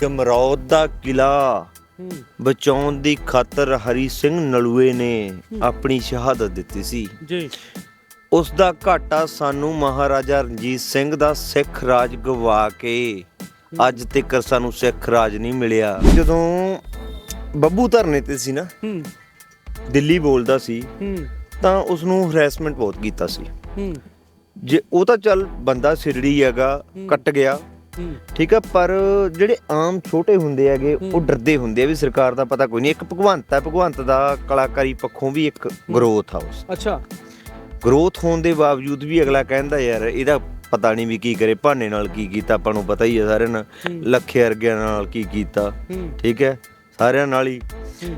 ਜਮਰੌਦ ਦਾ ਕਿਲਾ। ਬਚਾਉਣ ਦੀ ਖਾਤਰ ਹਰੀ ਸਿੰਘ ਨਲੂਏ ਨੇ ਆਪਣੀ ਸ਼ਹਾਦਤ ਦਿੱਤੀ ਸੀ। ਜੀ। ਉਸ ਦਾ ਘਾਟਾ ਸਾਨੂੰ ਮਹਾਰਾਜਾ ਰਣਜੀਤ ਸਿੰਘ ਦਾ ਸਿੱਖ ਰਾਜ ਗਵਾ ਕੇ ਅੱਜ ਤੱਕ ਸਾਨੂੰ ਸਿੱਖ ਰਾਜ ਨਹੀਂ ਮਿਲਿਆ। ਜਦੋਂ ਬੱਬੂ ਧਰਨੇ ਤੇ ਸੀ ਨਾ ਹੂੰ। ਦਿੱਲੀ ਬੋਲਦਾ ਸੀ ਹੂੰ। ਤਾਂ ਉਸ ਨੂੰ ਹਰੈਸਮੈਂਟ ਬਹੁਤ ਕੀਤਾ ਸੀ। ਹੂੰ। ਜੇ ਉਹ ਤਾਂ ਚੱਲ ਬੰਦਾ ਸਿਰੜੀ ਹੈਗਾ ਕੱਟ ਗਿਆ ਠੀਕ ਆ ਪਰ ਜਿਹੜੇ ਆਮ ਛੋਟੇ ਹੁੰਦੇ ਹੈਗੇ ਉਹ ਡਰਦੇ ਹੁੰਦੇ ਆ ਵੀ ਸਰਕਾਰ ਦਾ ਪਤਾ ਕੋਈ ਨਹੀਂ। ਇੱਕ ਭਗਵੰਤ ਹੈ ਭਗਵੰਤ ਦਾ ਕਲਾਕਾਰੀ ਪੱਖੋਂ ਵੀ ਇੱਕ ਗਰੋਥ ਆ ਉਸ ਅੱਛਾ। ਗਰੋਥ ਹੋਣ ਦੇ ਬਾਵਜੂਦ ਵੀ ਅਗਲਾ ਕਹਿੰਦਾ ਯਾਰ ਇਹਦਾ ਪਤਾ ਨਹੀਂ ਵੀ ਕੀ ਕਰੇ ਭਾਨੇ ਨਾਲ ਕੀ ਕੀਤਾ ਆਪਾਂ ਨੂੰ ਪਤਾ ਹੀ ਹੈ ਸਾਰਿਆਂ ਨਾਲ। ਲੱਖੇ ਅਰਗਿਆਂ ਨਾਲ ਕੀ ਕੀਤਾ। ਠੀਕ ਹੈ? ਸਾਰਿਆਂ ਨਾਲ ਹੂੰ।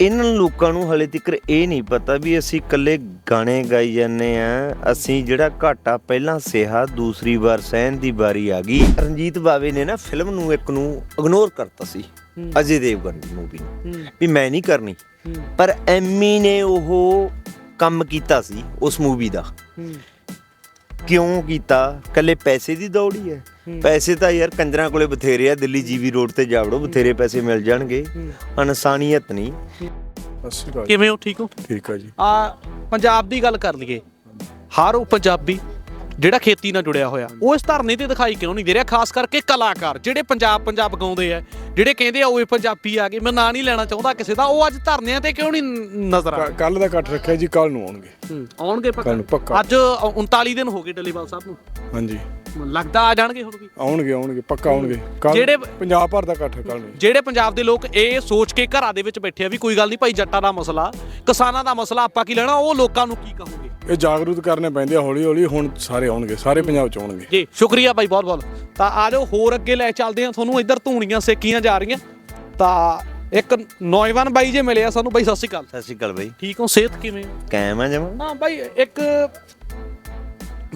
ਇਹਨਾਂ ਲੋਕਾਂ ਨੂੰ ਹਲੇ ਤੱਕ ਇਹ ਨਹੀਂ ਪਤਾ ਵੀ ਅਸੀਂ ਇਕੱਲੇ ਗਾਣੇ ਗਾਈ ਜਾਂਦੇ ਆ। ਅਸੀਂ ਜਿਹੜਾ ਘਾਟਾ ਪਹਿਲਾਂ ਸਿਹਾ ਦੂਸਰੀ ਵਾਰ ਸਹਿਣ ਦੀ ਵਾਰੀ ਆ ਗਈ। ਰਣਜੀਤ ਬਾਵੇ ਨੇ ਨਾ ਫਿਲਮ ਨੂੰ ਇੱਕ ਨੂੰ ਇਗਨੋਰ ਕਰਤਾ ਸੀ ਹੂੰ। ਅਜੇ ਦੇਵਗਨ ਦੀ ਮੂਵੀ ਹੂੰ। ਵੀ ਮੈਂ ਨਹੀਂ ਕਰਨੀ। ਹੂੰ। ਪਰ ਐਮੀ ਨੇ ਉਹ ਕੰਮ ਕੀਤਾ ਸੀ ਉਸ ਮੂਵੀ ਦਾ। ਹੂੰ। ਕਿਉਂ ਕੀਤਾ? ਕੱਲੇ ਪੈਸੇ ਦੀ ਦੌੜੀ ਹੈ। ਪੈਸੇ ਤਾਂ ਯਾਰ ਕੰਜਰਾਂ ਕੋਲੇ ਬਥੇਰੇ ਆ ਦਿੱਲੀ ਜੀਵੀ ਰੋਡ ਤੇ ਜਾਵੜੋ ਬਥੇਰੇ ਪੈਸੇ ਮਿਲ ਜਾਣਗੇ। ਇਨਸਾਨੀਅਤ ਨਹੀਂ। ਕਿਵੇਂ ਹੋ ਠੀਕ ਹੋ? ਠੀਕ ਆ ਜੀ। ਆ ਪੰਜਾਬ ਦੀ ਗੱਲ ਕਰ ਲਈਏ ਹਰ ਉਹ ਪੰਜਾਬੀ ਜਿਹੜਾ ਖੇਤੀ ਨਾਲ ਜੁੜਿਆ ਹੋਇਆ ਉਹ ਇਸ ਧਰਨੇ ਤੇ ਦਿਖਾਈ ਕਿਉਂ ਨਹੀਂ ਦੇ ਰਿਹਾ? ਖਾਸ ਕਰਕੇ ਕਲਾਕਾਰ ਜਿਹੜੇ ਪੰਜਾਬ ਪੰਜਾਬ ਗਾਉਂਦੇ ਆ ਜਿਹੜੇ ਕਹਿੰਦੇ ਆ ਓਏ ਪੰਜਾਬੀ ਆ ਗਏ। ਮੈਂ ਨਾਂ ਨਹੀਂ ਲੈਣਾ ਚਾਹੁੰਦਾ ਕਿਸੇ ਦਾ ਉਹ ਅੱਜ ਧਰਨਿਆਂ ਤੇ ਕਿਉਂ ਨਹੀਂ ਨਜ਼ਰ ਆ ਕੱਲ ਦਾ ਕੱਟ ਰੱਖਿਆ ਜੀ ਕੱਲ ਨੂੰ ਆਉਣਗੇ। ਹੂੰ, ਆਉਣਗੇ ਪੱਕਾ? ਅੱਜ 39 ਦਿਨ ਹੋ ਗਏ ਡੱਲੇਵਾਲ ਸਾਹਿਬ ਨੂੰ। ਹਾਂਜੀ। ਲੱਗਦਾ ਆ ਜਾਣਗੇ ਹੁਣ ਵੀ? ਆਉਣਗੇ ਆਉਣਗੇ ਪੱਕਾ ਆਉਣਗੇ। ਜਿਹੜੇ- ਪੰਜਾਬ ਭਰ ਦਾ ਕੱਟ ਕੱਲ ਨੂੰ। ਜਿਹੜੇ ਪੰਜਾਬ ਦੇ ਲੋਕ ਇਹ ਸੋਚ ਕੇ ਘਰਾਂ ਦੇ ਵਿੱਚ ਬੈਠੇ ਆ ਵੀ ਕੋਈ ਗੱਲ ਨਹੀਂ ਭਾਈ ਜੱਟਾਂ ਦਾ ਮਸਲਾ ਕਿਸਾਨਾਂ ਦਾ ਮਸਲਾ ਆਪਾਂ ਕੀ ਲੈਣਾ ਉਹ ਲੋਕਾਂ ਨੂੰ ਕੀ ਕਹੋਗੇ? ਇਹ ਜਾਗਰੂਕ ਕਰਨੇ ਪੈਂਦੇ ਆ ਹੌਲੀ ਹੌਲੀ ਹੁਣ ਸਾਰੇ ਆਉਣਗੇ ਸਾਰੇ ਪੰਜਾਬ ਚ ਆਉਣਗੇ। ਜੀ ਸ਼ੁਕਰੀਆ ਬਾਈ ਬਹੁਤ ਬਹੁਤ ਤਾਂ ਆ ਜਾਓ ਹੋਰ ਅੱਗੇ ਲੈ ਚੱਲਦੇ ਆ ਤੁਹਾਨੂੰ ਇੱਧਰ ਧੂਣੀਆਂ ਸੇਕੀਆਂ ਜਾ ਰਹੀਆਂ। ਤਾਂ ਇੱਕ ਨੌਜਵਾਨ ਬਾਈ ਜੇ ਮਿਲੇ ਆ ਸਾਨੂੰ ਬਾਈ ਸਤਿ ਸ਼੍ਰੀ ਅਕਾਲ। ਸਤਿ ਸ਼੍ਰੀ ਅਕਾਲ ਬਈ। ਠੀਕ ਹੋ ਸਿਹਤ ਕਿਵੇਂ? ਹੋ ਕਾਇਮ ਆ ਜਮਾ। ਹਾਂ ਬਾਈ ਇੱਕ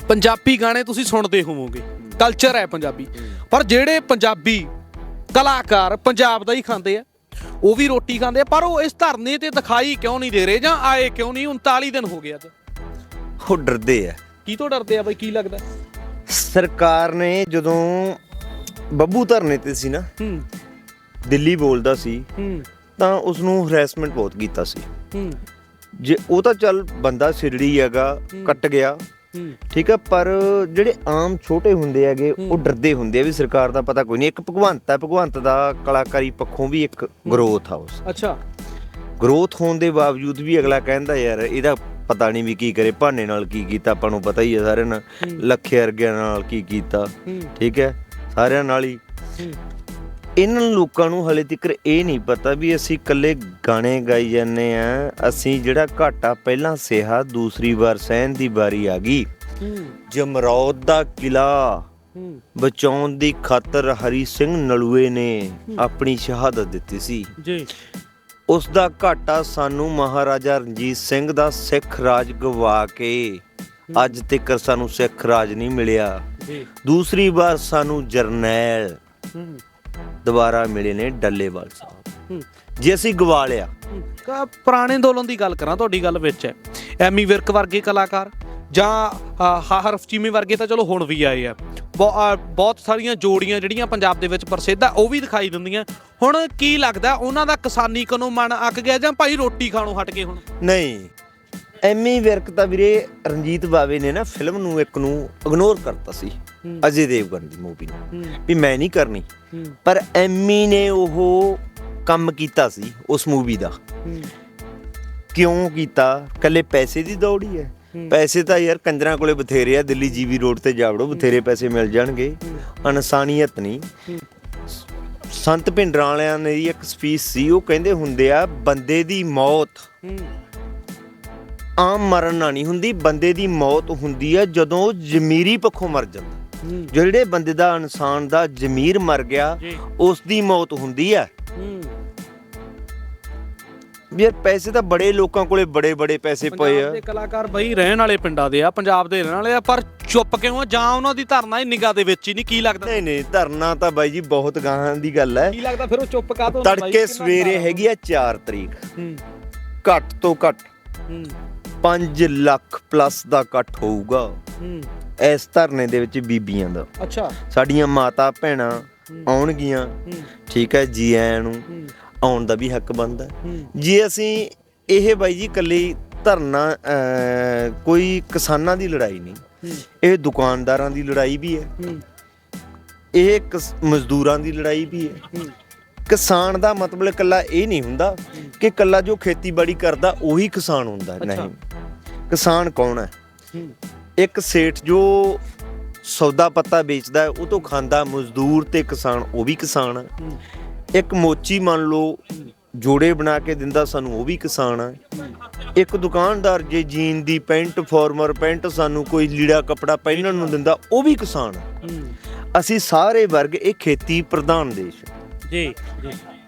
ਪੰਜਾਬੀ ਗਾਣੇ ਤੁਸੀਂ ਸੁਣਦੇ ਹੋਵੋਗੇ। ਕਲਚਰ ਹੈ ਪੰਜਾਬੀ। ਪਰ ਜਿਹੜੇ ਪੰਜਾਬੀ ਕਲਾਕਾਰ ਪੰਜਾਬ ਦਾ ਹੀ ਖਾਂਦੇ ਆ ਉਹ ਵੀ ਰੋਟੀ ਖਾਂਦੇ ਆ ਪਰ ਉਹ ਇਸ ਧਰਨੇ ਤੇ ਦਿਖਾਈ ਕਿਉਂ ਨਹੀਂ ਦੇ ਰਹੇ ਜਾਂ ਆਏ ਕਿਉਂ ਨਹੀਂ 39 ਦਿਨ ਹੋ ਗਏ ਅੱਜ ਉਹ ਡਰਦੇ ਆ। ਕੀ ਤੋਂ ਡਰਦੇ ਆ ਬਾਈ ਕੀ ਲੱਗਦਾ? ਸਰਕਾਰ ਨੇ ਜਦੋਂ ਬੱਬੂ ਧਰਨੇ ਤੇ ਸੀ ਨਾ ਹੂੰ। ਦਿੱਲੀ ਬੋਲਦਾ ਸੀ ਹੂੰ। ਤਾਂ ਉਸ ਨੂੰ ਹਰੈਸਮੈਂਟ ਬਹੁਤ ਕੀਤਾ ਸੀ। ਹੂੰ। ਜੇ ਉਹ ਤਾਂ ਚੱਲ ਬੰਦਾ ਸਿਰੜੀ ਹੈਗਾ ਕੱਟ ਗਿਆ ਠੀਕ ਆ ਪਰ ਜਿਹੜੇ ਆਮ ਛੋਟੇ ਹੁੰਦੇ ਹੈਗੇ ਉਹ ਡਰਦੇ ਹੁੰਦੇ ਆ ਵੀ ਸਰਕਾਰ ਦਾ ਪਤਾ ਕੋਈ ਨਹੀਂ। ਇੱਕ ਭਗਵੰਤ ਹੈ ਭਗਵੰਤ ਦਾ ਕਲਾਕਾਰੀ ਪੱਖੋਂ ਵੀ ਇੱਕ ਗਰੋਥ ਆ। ਉਸ ਅੱਛਾ। ਗਰੋਥ ਹੋਣ ਦੇ ਬਾਵਜੂਦ ਵੀ ਅਗਲਾ ਕਹਿੰਦਾ ਯਾਰ ਇਹਦਾ ਪਤਾ ਨਹੀਂ ਵੀ ਕੀ ਕਰੇ ਭਾਨੇ ਨਾਲ ਕੀ ਕੀਤਾ ਆਪਾਂ ਨੂੰ ਪਤਾ ਹੀ ਹੈ ਸਾਰਿਆਂ ਨਾਲ। ਲੱਖੇ ਅਰਗਿਆਂ ਨਾਲ ਕੀ ਕੀਤਾ। ਠੀਕ ਹੈ ਸਾਰਿਆਂ ਨਾਲ ਹੂੰ। ਇਹਨਾਂ ਲੋਕਾਂ ਨੂੰ ਹਲੇ ਤੱਕ ਇਹ ਨਹੀਂ ਪਤਾ ਵੀ ਅਸੀਂ ਇਕੱਲੇ ਗਾਣੇ ਗਾਈ ਜਾਂਦੇ ਆ। ਅਸੀਂ ਜਿਹੜਾ ਘਾਟਾ ਪਹਿਲਾਂ ਸਿਹਾ ਦੂਸਰੀ ਵਾਰ ਸਹਿਣ ਦੀ ਵਾਰੀ ਆ ਗਈ। ਜਮਰੌਦ ਦਾ ਕਿਲਾ ਬਚਾਉਣ ਦੀ ਖਾਤਰ ਹਰੀ ਸਿੰਘ ਨਲੂਏ ਨੇ ਆਪਣੀ ਸ਼ਹਾਦਤ ਦਿੱਤੀ ਸੀ। ਜੀ। ਉਸ ਦਾ ਘਾਟਾ ਸਾਨੂੰ ਮਹਾਰਾਜਾ ਰਣਜੀਤ ਸਿੰਘ ਦਾ ਸਿੱਖ ਰਾਜ ਗਵਾ ਕੇ ਅੱਜ ਤੱਕ ਸਾਨੂੰ ਸਿੱਖ ਰਾਜ ਨਹੀਂ ਮਿਲਿਆ। ਜੀ। ਦੂਸਰੀ ਵਾਰ ਸਾਨੂੰ ਜਰਨੈਲ ਹੂੰ। ਦੁਬਾਰਾ ਮਿਲੇ ਨੇ ਡੱਲੇਵਾਲ ਸਾਹਿਬ। ਜੇ ਅਸੀਂ ਗਵਾ ਲਿਆ ਕਾ ਪੁਰਾਣੇ ਅੰਦੋਲਨ ਦੀ ਗੱਲ ਕਰਾਂ ਤੁਹਾਡੀ ਗੱਲ ਵਿੱਚ। ਹੈ ਐਮੀ ਵਿਰਕ ਵਰਗੇ ਕਲਾਕਾਰ ਜਾਂ ਅ, ਹਰਫ ਚੀਮੇ ਵਰਗੇ ਤਾਂ ਚਲੋ ਹੁਣ ਵੀ ਆਏ ਆ। ਬਹੁਤ ਸਾਰੀਆਂ ਜੋੜੀਆਂ ਜਿਹੜੀਆਂ ਪੰਜਾਬ ਦੇ ਵਿੱਚ ਪ੍ਰਸਿੱਧ ਆ ਉਹ ਵੀ ਦਿਖਾਈ ਦਿੰਦੀਆਂ। ਹੁਣ ਕੀ ਲੱਗਦਾ ਉਹਨਾਂ ਦਾ ਕਿਸਾਨੀ ਕਨੋਂ ਮਨ ਅੱਕ ਗਿਆ ਜਾਂ ਭਾਈ ਰੋਟੀ ਖਾਣੋਂ ਹਟ ਗਏ ਹੁਣ? ਨਹੀਂ ਐਮੀ ਵਿਰਕ ਤਾਂ ਵੀਰੇ ਰਣਜੀਤ ਬਾਵੇ ਨੇ ਨਾ ਫਿਲਮ ਨੂੰ ਇੱਕ ਨੂੰ ਇਗਨੋਰ ਕਰਤਾ ਸੀ। ਅਜੇ ਦੇਵਗਨ ਦੀ ਮੂਵੀ ਨੂੰ ਵੀ ਮੈਂ ਨਹੀਂ ਕਰਨੀ। ਪਰ ਐਮੀ ਨੇ ਉਹ ਕੰਮ ਕੀਤਾ ਸੀ ਉਸ ਮੂਵੀ ਦਾ। ਕਿਉਂ ਕੀਤਾ? ਕੱਲੇ ਪੈਸੇ ਦੀ ਦੌੜੀ ਹੈ ਪੈਸੇ ਤਾਂ ਯਾਰ ਕੰਜਰਾਂ ਕੋਲੇ ਬਥੇਰੇ ਆ ਦਿੱਲੀ ਜੀਵੀ ਰੋਡ ਤੇ ਜਾਵੜੋ ਬਥੇਰੇ ਪੈਸੇ ਮਿਲ ਜਾਣਗੇ। ਇਨਸਾਨੀਅਤ ਨਹੀਂ। ਸੰਤ ਭਿੰਡਰਾਂ ਵਾਲਿਆਂ ਨੇ ਇੱਕ ਸਪੀਚ ਸੀ ਉਹ ਕਹਿੰਦੇ ਹੁੰਦੇ ਆ ਬੰਦੇ ਦੀ ਮੌਤ। ਆਮ ਮਰਨ ਨਾਲ ਨਹੀਂ ਹੁੰਦੀ ਬੰਦੇ ਦੀ ਮੌਤ ਹੁੰਦੀ ਹੈ ਜਦੋਂ ਉਹ ਜ਼ਮੀਰੀ ਪੱਖੋਂ ਮਰ ਜਾਂਦਾ। ਜਿਹੜੇ ਬੰਦੇ ਦਾ ਇਨਸਾਨ ਦਾ ਜ਼ਮੀਰ ਮਰ ਗਿਆ ਜੀ। ਉਸ ਦੀ ਮੌਤ ਹੁੰਦੀ ਹੈ। ਯਾਰ ਪੈਸੇ ਤਾਂ ਬੜੇ ਲੋਕਾਂ ਕੋਲੇ ਬੜੇ ਬੜੇ ਪੈਸੇ ਪਏ ਪੰਜਾਬ ਆ। ਦੇ ਕਲਾਕਾਰ ਬਈ ਰਹਿਣ ਵਾਲੇ ਪਿੰਡਾਂ ਦੇ ਆ ਪੰਜਾਬ ਦੇ ਰਹਿਣ ਵਾਲੇ ਆ ਪਰ ਚੁੱਪ ਕਿਉਂ ਆ? ਜਾਂ ਉਹਨਾਂ ਦੀ ਧਰਨਾ ਹੀ ਨਿਗਾਹ ਦੇ ਵਿੱਚ ਹੀ ਨਹੀਂ ਕੀ ਲੱਗਦਾ? ਨਹੀਂ ਨਹੀਂ ਧਰਨਾ ਤਾਂ ਬਾਈ ਜੀ ਬਹੁਤ ਗਾਹਾਂ ਦੀ ਗੱਲ ਹੈ। ਕੀ ਲੱਗਦਾ ਫਿਰ ਉਹ ਚੁੱਪ ਕਾਹਤੋਂ ਤੜਕੇ ਸਵੇਰੇ ਹੈਗੀ ਆ 4 ਤਰੀਕ। ਹੂੰ। ਘੱਟ ਤੋਂ ਘੱਟ। ਹੂੰ। 5 ਲੱਖ ਪਲੱਸ ਦਾ ਇਕੱਠ ਹੋਊਗਾ। ਹੂੰ। ਇਸ ਧਰਨੇ ਦੇ ਵਿੱਚ ਬੀਬੀਆਂ ਦਾ। ਅੱਛਾ। ਸਾਡੀਆਂ ਮਾਤਾ ਭੈਣਾਂ ਆਉਣਗੀਆਂ। ਠੀਕ ਹੈ ਜੀ ਆਇਆਂ ਨੂੰ ਆਉਣ ਦਾ ਵੀ ਹੱਕ ਬਣਦਾ। ਜੇ ਅਸੀਂ ਇਹ ਬਾਈ ਜੀ ਕੱਲੀ ਧਰਨਾ ਕੋਈ ਕਿਸਾਨਾਂ ਦੀ ਲੜਾਈ ਨਹੀਂ ਇਹ ਦੁਕਾਨਦਾਰਾਂ ਦੀ ਲੜਾਈ ਵੀ ਹੈ। ਇਹ ਮਜ਼ਦੂਰਾਂ ਦੀ ਲੜਾਈ ਵੀ ਹੈ। ਕਿਸਾਨ ਦਾ ਮਤਲਬ ਇਕੱਲਾ ਇਹ ਨਹੀਂ ਹੁੰਦਾ ਕਿ ਇਕੱਲਾ ਜੋ ਖੇਤੀਬਾੜੀ ਕਰਦਾ ਉਹੀ ਕਿਸਾਨ ਹੁੰਦਾ ਨਹੀਂ। ਕਿਸਾਨ ਕੌਣ ਹੈ? ਇੱਕ ਸੇਠ ਜੋ ਸੌਦਾ ਪੱਤਾ ਵੇਚਦਾ ਉਹ ਤੋਂ ਖਾਂਦਾ ਮਜ਼ਦੂਰ ਤੇ ਕਿਸਾਨ ਉਹ ਵੀ ਕਿਸਾਨ ਹੈ। ਇੱਕ ਮੋਚੀ ਮੰਨ ਲਓ ਜੋੜੇ ਬਣਾ ਕੇ ਦਿੰਦਾ ਸਾਨੂੰ ਉਹ ਵੀ ਕਿਸਾਨ ਹੈ। ਇੱਕ ਦੁਕਾਨਦਾਰ ਜੇ ਜੀਨ ਦੀ ਪੈਂਟ ਫਾਰਮਰ ਪੈਂਟ ਸਾਨੂੰ ਕੋਈ ਲੀੜਾ ਕਪੜਾ ਪਹਿਨਣ ਨੂੰ ਦਿੰਦਾ ਉਹ ਵੀ ਕਿਸਾਨ ਹੈ। ਅਸੀਂ ਸਾਰੇ ਵਰਗ ਇਹ ਖੇਤੀ ਪ੍ਰਧਾਨ ਦੇਸ਼। ਜੀ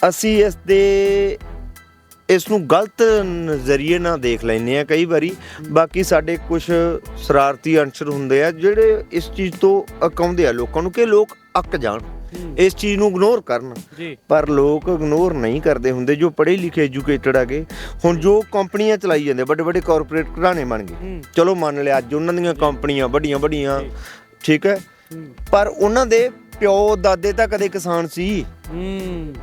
ਅਸੀਂ ਇਸ ਦੇ ਇਸ ਨੂੰ ਗਲਤ ਨਜ਼ਰੀਏ ਨਾਲ ਦੇਖ ਲੈਂਦੇ ਆ ਕਈ ਵਾਰੀ। ਬਾਕੀ ਸਾਡੇ ਕੁਝ ਸ਼ਰਾਰਤੀ ਅੰਸ਼ਰ ਹੁੰਦੇ ਆ ਜਿਹੜੇ ਇਸ ਚੀਜ਼ ਤੋਂ ਅਕਾਉਂਦੇ ਆ ਲੋਕਾਂ ਨੂੰ ਕਿ ਲੋਕ ਅੱਕ ਜਾਣ। ਇਸ ਚੀਜ਼ ਨੂੰ ਇਗਨੋਰ ਕਰਨ। ਪਰ ਲੋਕ ਇਗਨੋਰ ਨਹੀਂ ਕਰਦੇ ਹੁੰਦੇ ਜੋ ਪੜ੍ਹੇ ਲਿਖੇ ਐਜੂਕੇਟਡ ਹੈਗੇ। ਹੁਣ ਜੋ ਕੰਪਨੀਆਂ ਚਲਾਈ ਜਾਂਦੇ ਵੱਡੇ ਵੱਡੇ ਕਾਰਪੋਰੇਟ ਘਰਾਣੇ ਬਣ ਗਏ। ਚਲੋ ਮੰਨ ਲਿਆ ਅੱਜ ਉਹਨਾਂ ਦੀਆਂ ਕੰਪਨੀਆਂ ਵੱਡੀਆਂ ਵੱਡੀਆਂ ਠੀਕ ਹੈ। ਪਰ ਉਹਨਾਂ ਦੇ ਪਿਓ ਦਾਦੇ ਤਾਂ ਕਦੇ ਕਿਸਾਨ ਸੀ। ਹੂੰ।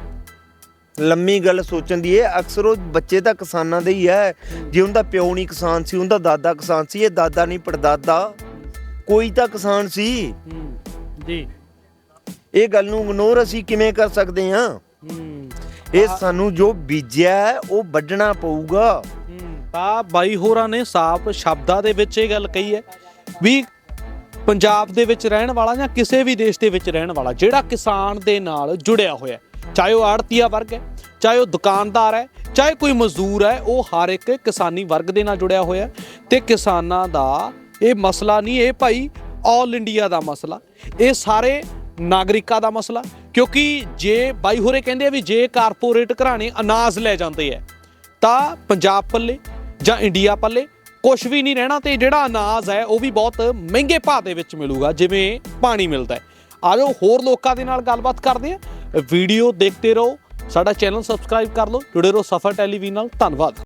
ਲੰਮੀ ਗੱਲ ਸੋਚਣ ਦੀ ਇਹ ਅਕਸਰ ਉਹ ਬੱਚੇ ਤਾਂ ਕਿਸਾਨਾਂ ਦੇ ਹੀ ਹੈ। ਜੇ ਉਹਦਾ ਪਿਓ ਨਹੀਂ ਕਿਸਾਨ ਸੀ ਉਹਦਾ ਦਾਦਾ ਕਿਸਾਨ ਸੀ ਇਹ ਦਾਦਾ ਨਹੀਂ ਪੜਦਾਦਾ। ਕੋਈ ਤਾਂ ਕਿਸਾਨ ਸੀ। ਜੀ। ਇਹ ਗੱਲ ਨੂੰ ਇਗਨੋਰ ਅਸੀਂ ਕਿਵੇਂ ਕਰ ਸਕਦੇ ਹਾਂ? ਹੂੰ। ਇਹ ਸਾਨੂੰ ਜੋ ਬੀਜਿਆ ਹੈ, ਉਹ ਵੱਢਣਾ ਪਊਗਾ। ਤਾਂ ਬਾਈ ਹੋਰਾਂ ਨੇ ਸਾਫ਼ ਸ਼ਬਦਾਂ ਦੇ ਵਿੱਚ ਇਹ ਗੱਲ ਕਹੀ ਹੈ ਵੀ ਪੰਜਾਬ ਦੇ ਵਿੱਚ ਰਹਿਣ ਵਾਲਾ ਜਾਂ ਕਿਸੇ ਵੀ ਦੇਸ਼ ਦੇ ਵਿੱਚ ਰਹਿਣ ਵਾਲਾ, ਜਿਹੜਾ ਕਿਸਾਨ ਦੇ ਨਾਲ ਜੁੜਿਆ ਹੋਇਆ ਚਾਹੇ ਉਹ ਆੜਤੀਆ ਵਰਗ ਹੈ, ਚਾਹੇ ਉਹ ਦੁਕਾਨਦਾਰ ਹੈ, ਚਾਹੇ ਕੋਈ ਮਜ਼ਦੂਰ ਹੈ, ਉਹ ਹਰ ਇੱਕ ਕਿਸਾਨੀ ਵਰਗ ਦੇ ਨਾਲ ਜੁੜਿਆ ਹੋਇਆ ਹੈ ਤੇ ਕਿਸਾਨਾਂ ਦਾ ਇਹ ਮਸਲਾ ਨਹੀਂ, ਇਹ ਭਾਈ ਆਲ ਇੰਡੀਆ ਦਾ ਮਸਲਾ, ਇਹ ਸਾਰੇ ਨਾਗਰਿਕਾਂ ਦਾ ਮਸਲਾ, ਕਿਉਂਕਿ ਜੇ ਬਾਈ ਹੋਰੇ ਕਹਿੰਦੇ ਆ ਵੀ ਜੇ ਕਾਰਪੋਰੇਟ ਘਰਾਣੇ ਅਨਾਜ ਲੈ ਜਾਂਦੇ ਆ ਤਾਂ ਪੰਜਾਬ ਪੱਲੇ ਜਾਂ ਇੰਡੀਆ ਪੱਲੇ ਕੁਝ ਵੀ ਨਹੀਂ ਰਹਿਣਾ ਤੇ ਜਿਹੜਾ ਅਨਾਜ ਹੈ, ਉਹ ਵੀ ਬਹੁਤ ਮਹਿੰਗੇ ਭਾਅ ਦੇ ਵਿੱਚ ਮਿਲੂਗਾ, ਜਿਵੇਂ ਪਾਣੀ ਮਿਲਦਾ ਹੈ। ਆਜੋ, ਹੋਰ ਲੋਕਾਂ ਦੇ ਨਾਲ ਗੱਲਬਾਤ ਕਰਦੇ ਆ ਵੀਡੀਓ ਦੇਖਦੇ ਰਹੋ, ਸਾਡਾ ਚੈਨਲ ਸਬਸਕ੍ਰਾਈਬ ਕਰ ਲਓ। ਜੁੜੇ ਰਹੋ ਸਫਰ ਟੈਲੀਵਿਜ਼ਨ ਨਾਲ। ਧੰਨਵਾਦ।